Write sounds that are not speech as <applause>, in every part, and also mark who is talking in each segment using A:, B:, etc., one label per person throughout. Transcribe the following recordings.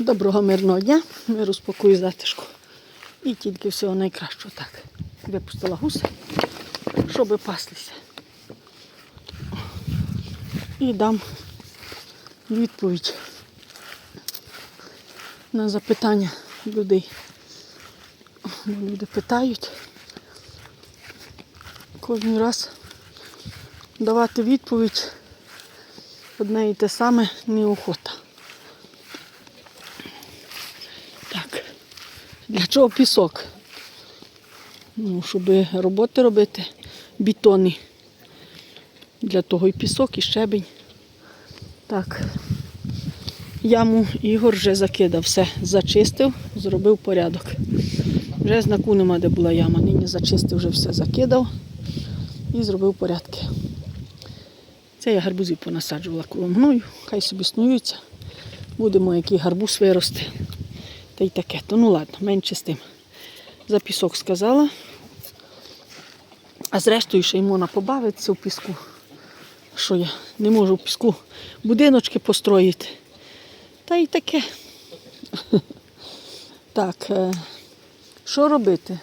A: Доброго мирного дня, миру спокою, затишку. І тільки всього найкращого так. Випустила гуси, щоб паслися. І дам відповідь на запитання людей. Люди питають кожен раз давати відповідь одне і те саме неохота. Так. Для чого пісок? Ну, щоб роботи робити, бетони. Для того і пісок, і щебень. Так. Яму Ігор вже закидав, все зачистив, зробив порядок. Вже знаку нема, де була яма. Нині зачистив, вже все закидав і зробив порядки. Це я гарбузів понасаджувала коло мною, хай собі снуються. Будемо який гарбуз вирости. Та й таке. То ну ладно, менше з тим. За пісок сказала. А зрештою ще й можна побавитися в піску. Що я не можу в піску будиночки построїти. Та й таке. <laughs> Так, е, що робити?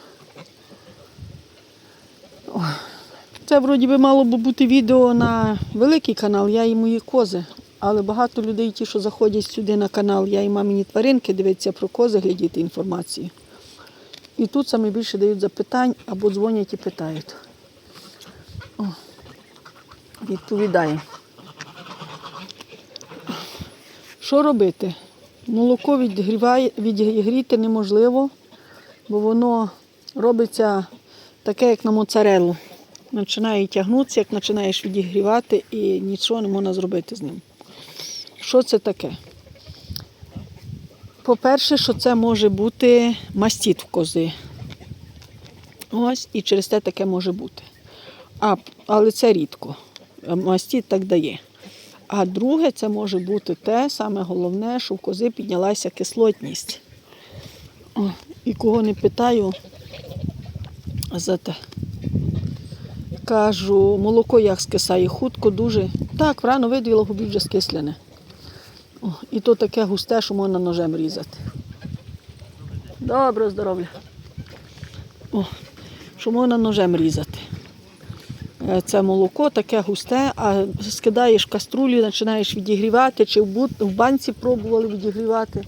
A: Це вроді би мало б бути відео на великий канал, я і мої кози. Але багато людей, ті, що заходять сюди на канал, я і мамині тваринки, дивиться про кози, глядіти інформацію. І тут саме більше дають запитань або дзвонять і питають. О, відповідаю. Що робити? Молоко відгріває, відігріти неможливо, бо воно робиться таке, як на моцарелу. Починає тягнутися, як починаєш відігрівати, і нічого не можна зробити з ним. Що це таке? По-перше, що це може бути мастіт в кози. Ось, і через те таке може бути. А, але це рідко. Мастіт так дає. А друге, це може бути те, саме головне, що в кози піднялася кислотність. О, і кого не питаю за те. Кажу, молоко як скисає, хутко дуже. Так, рано видвіла губі вже скислене. І то таке густе, що можна ножем різати. Добре здоров'я. О, що можна ножем різати. Е, Це молоко таке густе, а скидаєш каструлю, починаєш відігрівати, чи в банці пробували відігрівати.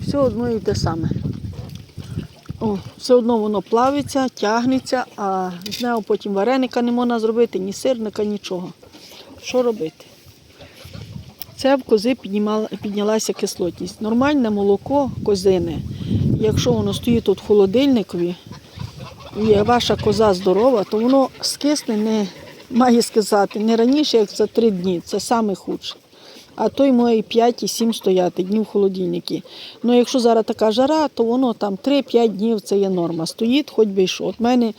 A: Все одно і те саме. О, все одно воно плавиться, тягнеться, а з нього потім вареника не можна зробити, ні сирника, нічого. Що робити? Це в кози піднялася кислотність. Нормальне молоко козине, якщо воно стоїть тут в холодильникові, і ваша коза здорова, то воно скисне не має сказати не раніше, як за три дні. Це саме худше. А то й має 5 і 7 стояти днів в холодильнику. Ну якщо зараз така жара, то воно там 3-5 днів це є норма. Стоїть, хоч би що. От мене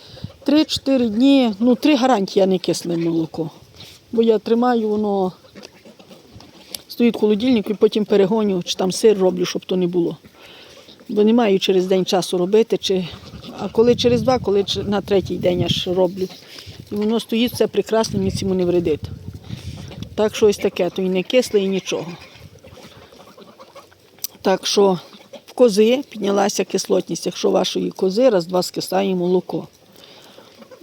A: 3-4 дні, ну 3 гарантії я не кисле молоко. Бо я тримаю, воно стоїть в холодильнику і потім перегоню, чи там сир роблю, щоб то не було. Бо не маю через день часу робити, чи... а коли через два, коли на третій день аж роблю. І воно стоїть все прекрасно, ніц йому не вредить. Так що ось таке, то і не кисле, і нічого. Так що в кози піднялася кислотність, якщо вашої кози раз-два скисає молоко.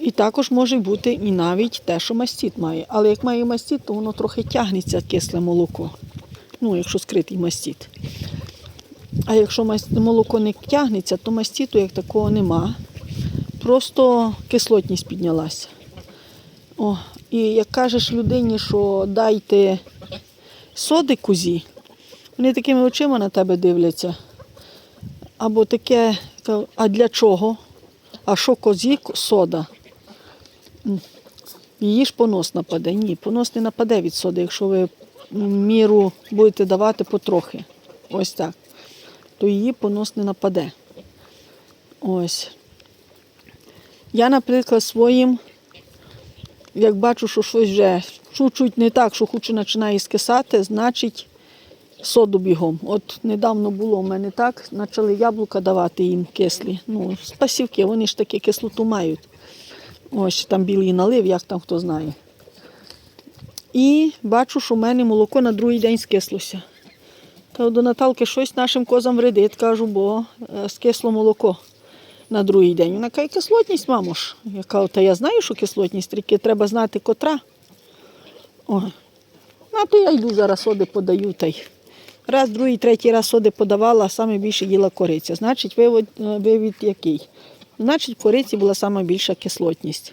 A: І також може бути і навіть те, що мастіт має. Але як має мастіт, то воно трохи тягнеться кисле молоко. Ну, якщо скритий мастіт. А якщо молоко не тягнеться, то мастіту як такого нема. Просто кислотність піднялася. О, і як кажеш людині, що дайте соди кузі, вони такими очима на тебе дивляться. Або таке, а для чого? А що козі сода? Її ж понос нападе. Ні, понос не нападе від соди, якщо ви міру будете давати потрохи. Ось так. То її понос не нападе. Ось. Я, наприклад, своїм як бачу, що щось вже чуть-чуть не так, що хоче починає скисати, значить соду бігом. От недавно було у мене так, почали яблука давати їм кислі. Ну, спасівки, вони ж таки кислоту мають. Ось там білий налив, як там хто знає. І бачу, що в мене молоко на другий день скислося. Кажу, до Наталки щось нашим козам вредить, кажу, бо е, скисло молоко на другий день. Вона каже, кислотність, мамо ж. Я кажу, та я знаю, що кислотність, тільки треба знати котра. О. Ну, то я йду зараз соди подаю. Та й. Раз, другий, третій раз соди подавала, а саме більше їла кориця. Значить, вивод, е, вивід який? Значить, в кориці була сама більша кислотність.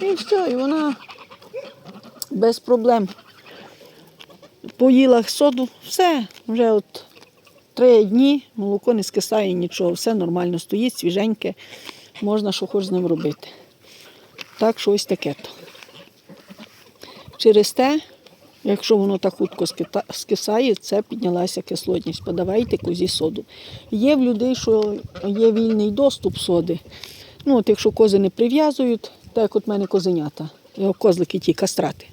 A: І все, і вона без проблем. Поїла соду, все, вже от три дні молоко не скисає нічого, все нормально стоїть, свіженьке, можна що хоч з ним робити. Так що ось таке то. Через те, якщо воно так хутко скисає, це піднялася кислотність. Подавайте козі соду. Є в людей, що є вільний доступ соди. Ну, от якщо кози не прив'язують, так як от в мене козенята, козлики ті кастрати.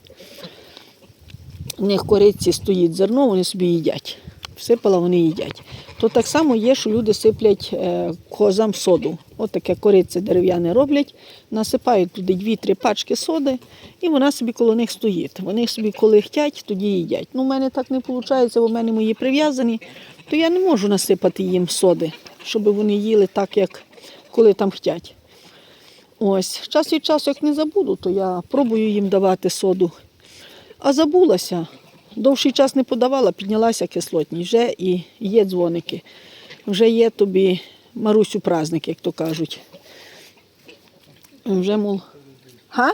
A: У них кориці стоїть зерно, вони собі їдять. Всипала, вони їдять. То так само є, що люди сиплять е, козам соду. От таке корице дерев'яне роблять, насипають туди дві-три пачки соди, і вона собі коло них стоїть. Вони собі, коли хтять, тоді їдять. Ну, у мене так не виходить, бо в мене мої прив'язані, то я не можу насипати їм соди, щоб вони їли так, як коли там хтять. Ось, час від часу, як не забуду, то я пробую їм давати соду. А забулася. Довший час не подавала, піднялася кислотність. Вже і є дзвоники. Вже є тобі Марусю праздник, як то кажуть. Вже, мол. Га?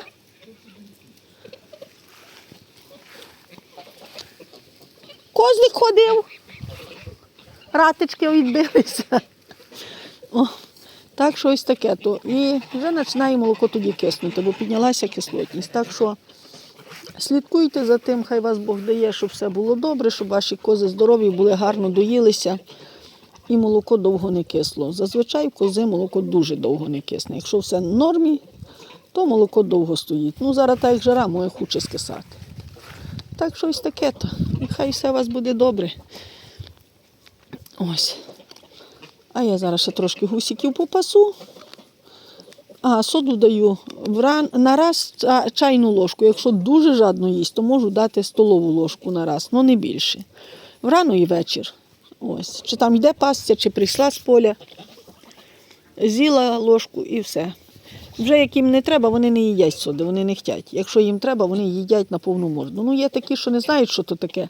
A: Козлик ходив. Ратички відбилися. О, так що ось таке то. І вже починає молоко тоді киснути, бо піднялася кислотність. Так що слідкуйте за тим, хай вас Бог дає, щоб все було добре, щоб ваші кози здорові були, гарно доїлися. І молоко довго не кисло. Зазвичай в кози молоко дуже довго не кисне. Якщо все в нормі, то молоко довго стоїть. Ну, зараз так як жара, моє хоче скисати. Так що ось таке то. І хай все у вас буде добре. Ось. А я зараз ще трошки гусиків попасу. А, соду даю на раз чайну ложку. Якщо дуже жадно їсть, то можу дати столову ложку на раз, але не більше. Врано і вечір. Ось. Чи там йде пастя, чи прийшла з поля, з'їла ложку і все. Вже як їм не треба, вони не їдять соди, вони не хочуть. Якщо їм треба, вони їдять на повну морду. Ну, є такі, що не знають, що то таке,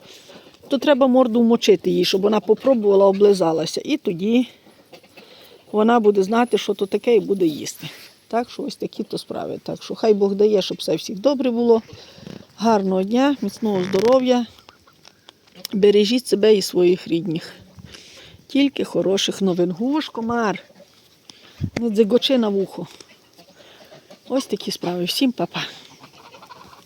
A: то треба морду вмочити їй, щоб вона попробувала, облизалася. І тоді вона буде знати, що то таке, і буде їсти. Так що ось такі то справи. Так що хай Бог дає, щоб все всіх добре було. Гарного дня, міцного здоров'я. Бережіть себе і своїх рідних. Тільки хороших новин. Гуш, комар. Не дзигочи на вухо. Ось такі справи. Всім па-па.